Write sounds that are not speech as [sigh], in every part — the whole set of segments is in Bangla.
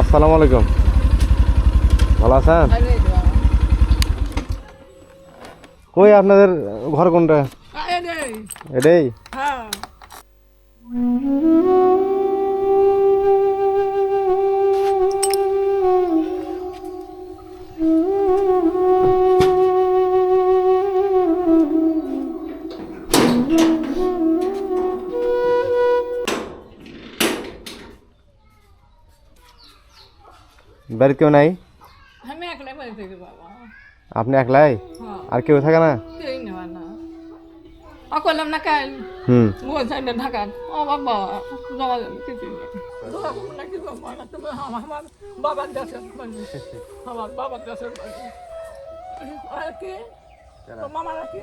আসসালামু আলাইকুম। ভালো আছেন? কই আপনাদের ঘর কোনটা? এটাই? বাড়িতে কেউ নাই? আমি একলাই বাড়ি থেকে বাবা। আপনি একলাই? হ্যাঁ। আর কেউ থাকে না? কেই নেওয়া না। ও করলাম না কাল। হুম। মোবাইল সাইডে ঢাকার ও বাবা জমা কিছু নেই নাকি বাবা না তুমি আমার আমার বাবার দেশের মানুষ আমার বাবার দেশের মানুষ আর কি? তো মামা নাকি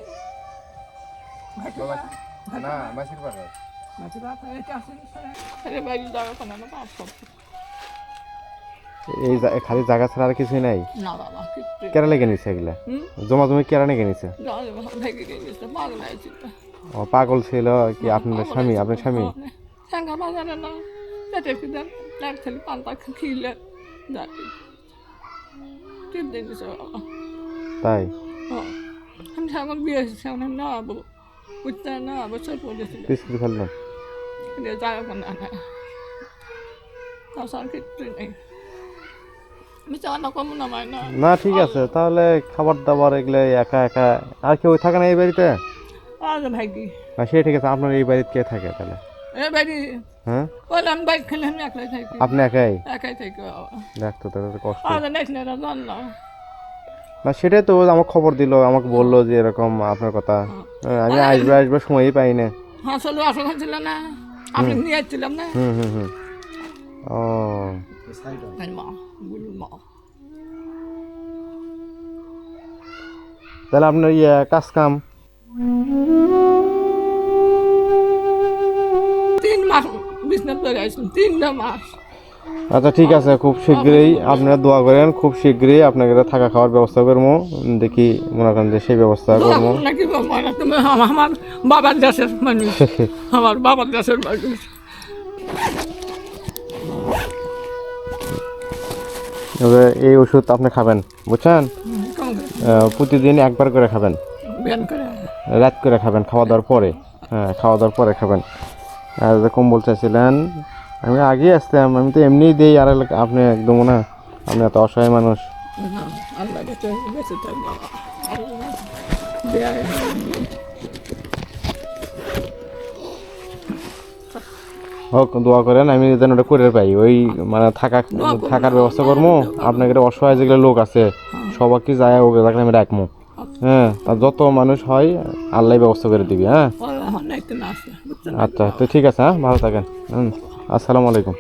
না মাসির বাড়ি এই খালি জায়গা ছাড়া আর কিছুই নাই? না বাবা কেরা লেগে নিছে এগুলা? হুম? জমা জমি কেরা লেগে নিছে ও পাগল ছিল কি আপনার স্বামী আপনার স্বামী? তাই? আমি সাগর বিয়ে আমি না আবু বুঝতে না আবু সব পড়েছিল বিস্কুট ফেলবেন কিন্তু না তাছাড়া কিচ্ছু নেই। না ঠিক আছে তাহলে খাবার দাবার এগুলো একা একা আর কেউ থাকে না এই বাড়িতে? না সে ঠিক আছে আপনার এই বাড়িতে কে থাকে তাহলে? হ্যাঁ? আপনি একাই? দেখতো তাহলে কষ্ট। না সেটাই তো ও আমাকে খবর দিল আমাকে বলল যে এরকম আপনার কথা। হ্যাঁ, আমি আসবে আসবে সময়ই পাই না। হাসলে আসল ছিল না। আপনি নিয়ে যাচ্ছিলাম না। হুম হুম হুম। ও। আমার মা গুরুর মা তাহলে আপনার ইয়ে কাজ কাম তিন মাস করে আসলাম তিনটা মাস। আচ্ছা ঠিক আছে খুব শীঘ্রই আপনারা দোয়া করেন খুব শীঘ্রই আপনাকে থাকা খাওয়ার ব্যবস্থা করব। দেখি মনে করেন যে সেই ব্যবস্থা করব। নাকি বাবা না তুমি আম- আমার বাবার দেশের মানুষ [laughs] আমার বাবার দেশের মানুষ। এবার এই ওষুধ আপনি খাবেন বুঝছেন? প্রতিদিন একবার করে খাবেন। রাত করে খাবেন খাওয়া দাওয়ার পরে। হ্যাঁ খাওয়া দাওয়ার পরে খাবেন। আর কম্বল চাইছিলেন আমি আগে আসতাম আমি তো এমনিই দিই আর আপনি একদম না আপনি এত অসহায় মানুষ। আল্লাহ হোক দোয়া করেন আমি যেন ওটা করে পাই। ওই মানে থাকা থাকার ব্যবস্থা করব আপনাকে অসহায় যেগুলো লোক আছে সবাইকে যায় ওকে তাকে আমি রাখব হ্যাঁ আর যত মানুষ হয় আল্লাহ ব্যবস্থা করে দিবি হ্যাঁ। আচ্ছা তো ঠিক আছে হ্যাঁ ভালো থাকেন। হুম আসসালামু আলাইকুম।